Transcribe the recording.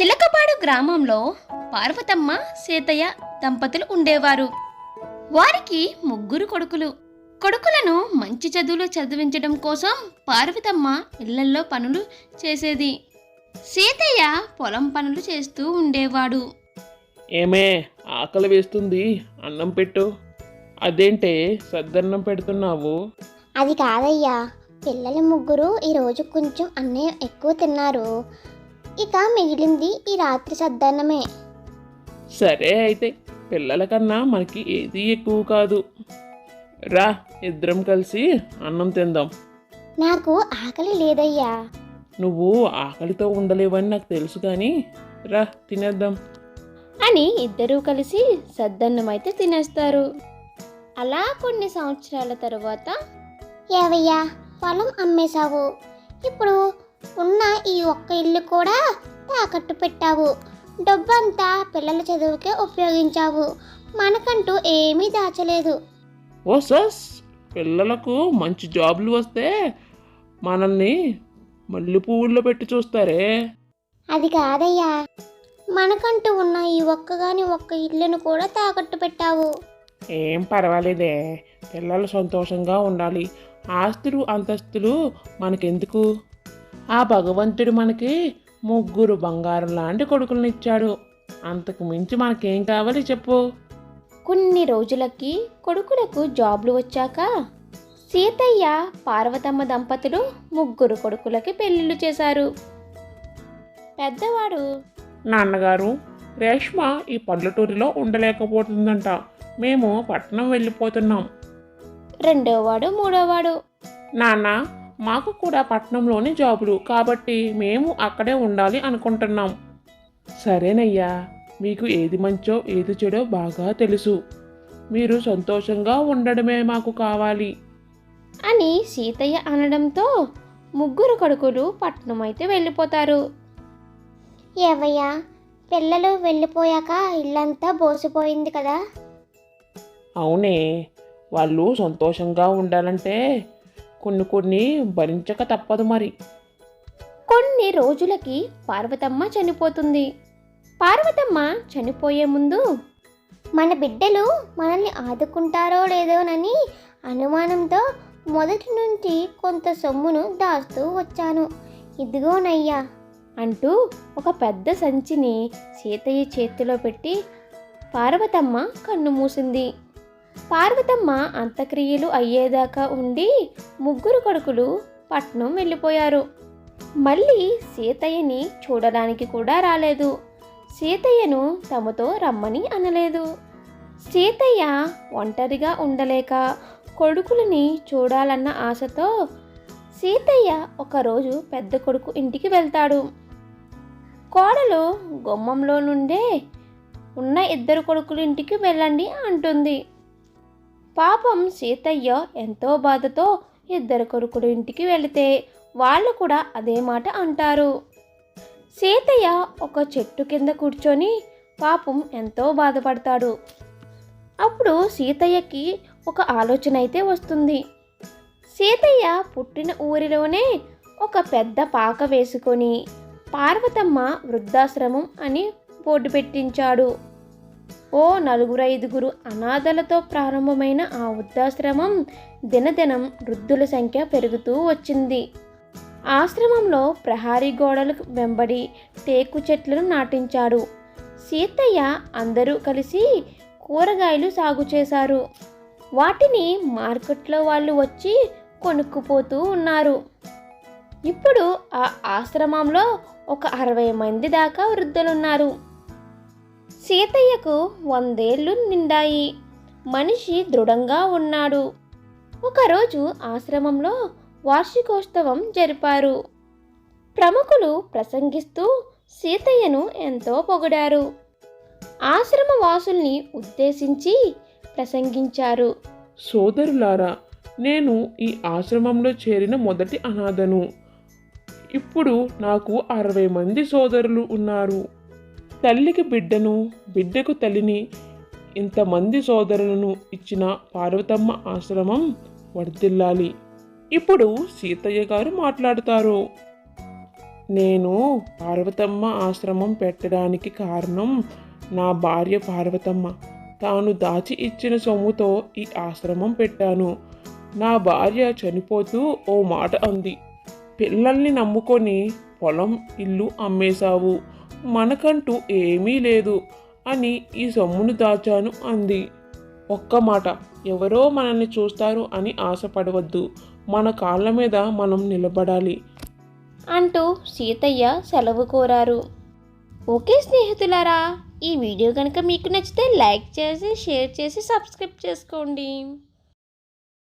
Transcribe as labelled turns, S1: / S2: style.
S1: చిలకపాడు గ్రామంలో పార్వతమ్మ సీతయ్య దంపతులు ఉండేవారు. వారికి ముగ్గురు కొడుకులు. కొడుకులను మంచి చదువులు చదివించడం కోసం పార్వతమ్మ ఇళ్ళల్లో పనులు చేసేది. సీతయ్య పొలం పనులు చేస్తూ ఉండేవాడు.
S2: ఏమే ఆకలి వేస్తుంది? అన్నం పెట్టు. అదేంటే సద్దన్నం పెడుతున్నావు?
S3: అది కాదయ్యా. పిల్లలు ముగ్గురు ఈరోజు కొంచెం అన్నయ్య ఎక్కువ తిన్నారు. ఇక మిగిలింది ఈ రాత్రి సద్దన్నమే.
S2: సరే అయితే పిల్లల కన్నా మనకి ఏది ఎక్కువ కాదు. రా ఇద్దరం కలిసి అన్నం తిందాం.
S3: నాకు ఆకలి లేదయ్యా.
S2: నువ్వు ఆకలితో ఉండలేవని నాకు తెలుసు కానీ రా తినేద్దాం.
S1: అని ఇద్దరూ కలిసి సద్దన్నం అయితే తినేస్తారు. అలా కొన్ని సంవత్సరాల తరువాత
S3: ఏవయ్యా పొలం అమ్మేశావు. ఇప్పుడు ఉన్న ఈ ఒక్క ఇల్లు కూడా తాకట్టు పెట్టావు. డబ్బంతా పిల్లల చదువుకే ఉపయోగించావు. మనకంటూ ఏమీ దాచలేదు.
S2: ఓ సస్ పిల్లలకు మంచి జాబులు వస్తే మనల్ని మల్లె పువ్వుల్లో పెట్టి చూస్తారే?
S3: అది కాదయ్యా. మనకంటూ ఉన్న ఈ ఒక్కగాని ఒక్క ఇల్లును కూడా తాకట్టు పెట్టావు.
S2: ఏం పర్వాలేదే. పిల్లలు సంతోషంగా ఉండాలి. ఆస్తులు అంతస్తులు మనకెందుకు? ఆ భగవంతుడు మనకి ముగ్గురు బంగారం లాంటి కొడుకులను ఇచ్చాడు. అంతకు మించి మనకేం కావాలి చెప్పు.
S1: కొన్ని రోజులకి కొడుకులకు జాబ్లు వచ్చాక సీతయ్య పార్వతమ్మ దంపతులు ముగ్గురు కొడుకులకి పెళ్ళిళ్ళు చేశారు. పెద్దవాడు
S2: నాన్నగారు రేష్మ ఈ పల్లెటూరిలో ఉండలేకపోతుందంట. మేము పట్టణం వెళ్ళిపోతున్నాం.
S1: రెండోవాడు మూడోవాడు.
S2: నాన్న మాకు కూడా పట్నంలోని జాబులు కాబట్టి మేము అక్కడే ఉండాలి అనుకుంటున్నాం. సరేనయ్యా మీకు ఏది మంచో ఏది చెడో బాగా తెలుసు. మీరు సంతోషంగా ఉండడమే మాకు కావాలి.
S1: అని సీతయ్య అనడంతో ముగ్గురు కొడుకులు పట్నం అయితే వెళ్ళిపోతారు.
S3: ఏవయ్యా పిల్లలు వెళ్ళిపోయాక ఇల్లంతా బోసిపోయింది కదా?
S2: అవునే వాళ్ళు సంతోషంగా ఉండాలంటే కొన్ని కొన్ని భరించక తప్పదు మరి.
S1: కొన్ని రోజులకి పార్వతమ్మ చనిపోతుంది. పార్వతమ్మ చనిపోయే ముందు
S3: మన బిడ్డలు మనల్ని ఆదుకుంటారో లేదోనని అనుమానంతో మొదటి నుంచి కొంత సొమ్మును దాస్తూ వచ్చాను. ఇదిగోనయ్యా
S1: అంటూ ఒక పెద్ద సంచిని సీతయ్య చేతిలో పెట్టి పార్వతమ్మ కన్ను మూసింది. పార్వతమ్మ అంత్యక్రియలు అయ్యేదాకా ఉండి ముగ్గురు కొడుకులు పట్నం వెళ్ళిపోయారు. మళ్ళీ సీతయ్యని చూడడానికి కూడా రాలేదు. సీతయ్యను తమతో రమ్మని అనలేదు. సీతయ్య ఒంటరిగా ఉండలేక కొడుకులని చూడాలన్న ఆశతో సీతయ్య ఒకరోజు పెద్ద కొడుకు ఇంటికి వెళ్తాడు. కోడలు గుమ్మంలో నుండే ఉన్న ఇద్దరు కొడుకులు ఇంటికి వెళ్ళండి అంటుంది. పాపం సీతయ్య ఎంతో బాధతో ఇద్దరు కొడుకుడు ఇంటికి వెళితే వాళ్ళు కూడా అదే మాట అంటారు. సీతయ్య ఒక చెట్టు కింద కూర్చొని పాపం ఎంతో బాధపడతాడు. అప్పుడు సీతయ్యకి ఒక ఆలోచన అయితే వస్తుంది. సీతయ్య పుట్టిన ఊరిలోనే ఒక పెద్ద పాక వేసుకొని పార్వతమ్మ వృద్ధాశ్రమం అని బోర్డు పెట్టించాడు. ఓ నలుగురు ఐదుగురు అనాథలతో ప్రారంభమైన ఆ వృద్ధాశ్రమం దినదినం వృద్ధుల సంఖ్య పెరుగుతూ వచ్చింది. ఆశ్రమంలో ప్రహారీ గోడలు వెంబడి టేకు చెట్లను నాటించాడు సీతయ్య అందరూ కలిసి కూరగాయలు సాగు చేశారు. వాటిని మార్కెట్లో వాళ్ళు వచ్చి కొనుక్కుపోతూ ఉన్నారు. ఇప్పుడు ఆ ఆశ్రమంలో ఒక అరవై మంది దాకా వృద్ధులున్నారు. సీతయ్యకు వందేళ్ళు నిండాయి. మనిషి దృఢంగా ఉన్నాడు. ఒకరోజు ఆశ్రమంలో వార్షికోత్సవం జరిపారు. ప్రముఖులు ప్రసంగిస్తూ సీతయ్యను ఎంతో పొగిడారు. ఆశ్రమ వాసుల్ని ఉద్దేశించి ప్రసంగించారు.
S2: సోదరులారా నేను ఈ ఆశ్రమంలో చేరిన మొదటి అనాథను. ఇప్పుడు నాకు అరవై మంది సోదరులు ఉన్నారు. తల్లికి బిడ్డను బిడ్డకు తల్లిని ఇంతమంది సోదరులను ఇచ్చిన పార్వతమ్మ ఆశ్రమం వర్ధిల్లాలి. ఇప్పుడు సీతయ్య గారు మాట్లాడతారు. నేను పార్వతమ్మ ఆశ్రమం పెట్టడానికి కారణం నా భార్య పార్వతమ్మ. తాను దాచి ఇచ్చిన సొమ్ముతో ఈ ఆశ్రమం పెట్టాను. నా భార్య చనిపోతూ ఓ మాట అంది. పిల్లల్ని నమ్ముకొని పొలం ఇల్లు అమ్మేశావు. మనకంటూ ఏమీ లేదు అని ఈ సొమ్మును దాచాను అంది. ఒక్క మాట ఎవరో మనల్ని చూస్తారు అని ఆశపడవద్దు. మన కాళ్ళ మీద మనం నిలబడాలి.
S1: అంటూ సీతయ్య సెలవు కోరారు. ఓకే స్నేహితులారా ఈ వీడియో కనుక మీకు నచ్చితే లైక్ చేసి షేర్ చేసి సబ్స్క్రైబ్ చేసుకోండి.